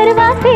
தருவாசே